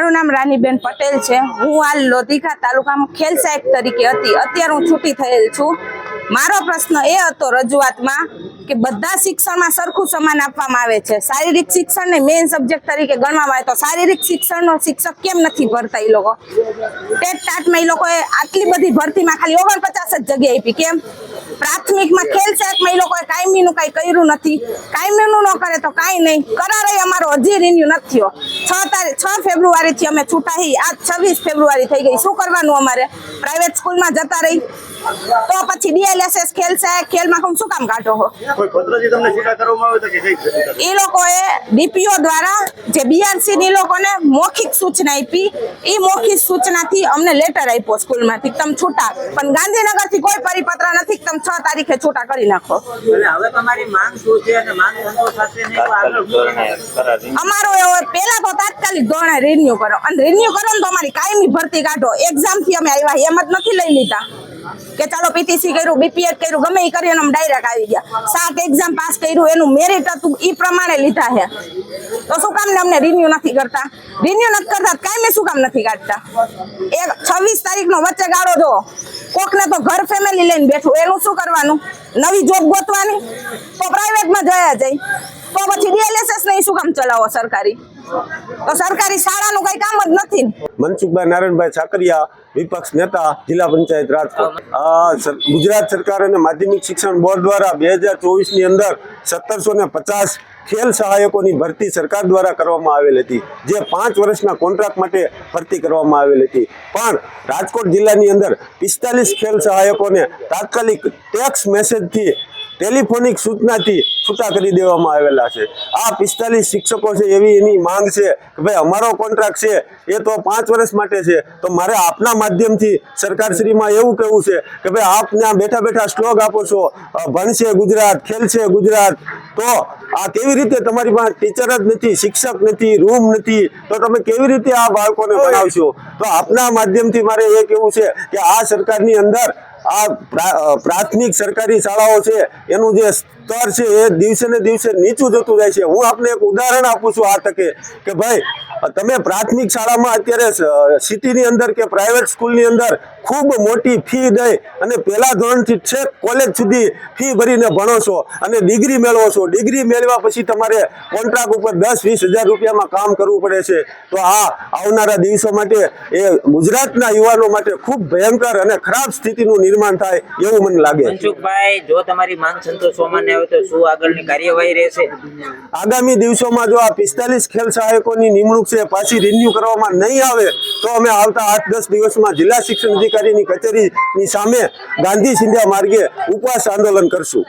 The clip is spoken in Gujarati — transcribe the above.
મારું નામ રાનીબેન પટેલ છે. હું હાલ લોધિકા તાલુકામાં ખેલ સાહેબ તરીકે હતી. અત્યારે હું છૂટી થયેલ છું. મારો પ્રશ્ન એ હતો રજૂઆતમાં કે બધા શિક્ષણમાં સરખું સમાન આપવામાં આવે છે. શારીરિક શિક્ષણને મેઇન સબ્જેક્ટ તરીકે ગણવામાં આવે તો શારીરિક શિક્ષણનો શિક્ષક કેમ નથી ભરતા એ લોકો? ટેટ ટાટમાં એ લોકોએ આટલી બધી ભરતીમાં ખાલી ઓગણપચાસ જ જગ્યા આપી. કેમ? પ્રાથમિકમાં ખેલ સહાયકમાં એ લોકોએ કાયમીનું કાંઈ કર્યું નથી. કાયમીનું ન કરે તો કાંઈ નહીં. કરાર અમારો હજી રિન્યુ નથી થયો. છ તારીખ છ ફેબ્રુઆરીથી અમે છૂટા હી આજ છવ્વીસ ફેબ્રુઆરી થઈ ગઈ. શું કરવાનું અમારે? પ્રાઇવેટ સ્કૂલમાં જતા રહી. તો પછી ડીએલએસએસ ખેલ છે. ખેલમાં હું શું કામ કાઢો હો? એ લોકોએ ડીપીઓ દ્વારા જે બીઆરસી ની લોકોને મૌખિક સૂચના આપી એ મૌખિક સૂચનાથી અમને લેટર આપ્યો સ્કૂલમાંથી તમે છૂટા. પણ ગાંધીનગરથી કોઈ પરિપત્ર નથી તમે છ તારીખે છૂટા કરી નાખો. એટલે હવે તમારી માંગ શું છે અને માંગ સંતોષ સાથે નહીં તો આગળ શું કરવાનું? અમારો એવો પેલા તો તાત્કાલિક ધોરણે રિન્યુ કરો. અને રિન્યુ કરો ને તો અમારી કાયમી ભરતી કાઢો. એક્ઝામથી અમે આવ્યા એમ જ નથી લઈ લીધા. કે ચાલો પીટીસી કર્યું બીપીએડ કર્યું ગમે એ કર્યું અમે ડાયરેક્ટ આવી ગયા. સાત એક્ઝામ પાસ કર્યું એનું મેરિટ હતું એ પ્રમાણે લીધા છે. તો શું કામ ને અમને રિન્યુ નથી કરતા? રિન્યુ નથી કરતા કાંઈ મેં શું કામ નથી કાઢતા? એક છવ્વીસ તારીખનો વચ્ચે ગાળો જો. કોકને તો ઘર ફેમિલી લઈને બેઠું. એનું શું કરવાનું? નવી જોબ ગોતવાની? તો પ્રાઇવેટમાં જયા જાય. તો પછી ડીએલએસએસ ને ઈ શું કામ ચલાવો સરકારી? તો સરકારી શાળાનું કઈ કામ જ નથી મનસુખભાઈ નારાયણભાઈ સાકરિયા, વિપક્ષ નેતા, જિલ્લા પંચાયત રાજકોટ. ગુજરાત સરકાર અને માધ્યમિક શિક્ષણ બોર્ડ દ્વારા બે હજાર ચોવીસની અંદર સત્તરસો ને પચાસ ખેલ સહાયકોની ભરતી સરકાર દ્વારા કરવામાં આવેલ હતી, જે પાંચ વર્ષના કોન્ટ્રાક્ટ માટે ભરતી કરવામાં આવેલ હતી. પણ રાજકોટ જિલ્લાની અંદર પિસ્તાલીસ ખેલ સહાયકોને તાત્કાલિક ટેક્સ મેસેજથી ટેલિફોનિક સૂચનાથી છૂટા કરી દેવામાં આવેલા છે. આ પિસ્તાલીસ શિક્ષકો છે એવી એની માંગ છે કે ભાઈ અમારો કોન્ટ્રાક્ટ છે એ તો પાંચ વર્ષ માટે છે. તો મારે આપના માધ્યમથી સરકારશ્રીમાં એવું કહેવું છે કે ભાઈ આપ ત્યાં બેઠા બેઠા સ્લોગ આપો છો ભણશે ગુજરાત ખેલશે ગુજરાત તો આ કેવી રીતે તમારી પાસે ટીચર જ નથી શિક્ષક નથી રૂમ નથી તો તમે કેવી રીતે આ બાળકોને ભણાવશો? તો આપના માધ્યમથી મારે એ કહેવું છે કે આ સરકારની અંદર આ પ્રા- પ્રાથમિક સરકારી શાળાઓ છે એનું જે સ્તર છે એ દિવસે ને દિવસે નીચું જતું જાય છે. હું આપને એક ઉદાહરણ આપું છું આ તકે કે ભાઈ, તમે પ્રાથમિક શાળામાં અત્યારે સિટીની અંદર કે પ્રાઇવેટ સ્કૂલની અંદર ખૂબ મોટી ફી દઈ અને પહેલા ધોરણથી છેક કોલેજ સુધી ફી ભરીને ભણો છો અને ડિગ્રી મેળવો છો. ડિગ્રી મેળવ્યા પછી તમારે કોન્ટ્રાક્ટ ઉપર દસ વીસ હજાર રૂપિયામાં કામ કરવું પડે છે. તો આ આવનારા દિવસો માટે એ ગુજરાતના યુવાનો માટે ખૂબ ભયંકર અને ખરાબ સ્થિતિનું નિર્માણ થાય એવું મને લાગે જો તમારી માંગ સંતોષવામાં આવે તો શું આગળની કાર્યવાહી રહેશે? આગામી દિવસોમાં જો આ પિસ્તાલીસ ખેલ સહાયકોની નિમણૂક છે, પાછી રિન્યુ કરવામાં નહીં આવે, તો અમે આવતા આઠ દસ દિવસમાં જિલ્લા શિક્ષણ અધિકારીની કચેરીની સામે ગાંધી સિંધ્યા માર્ગે ઉપવાસ આંદોલન કરશું.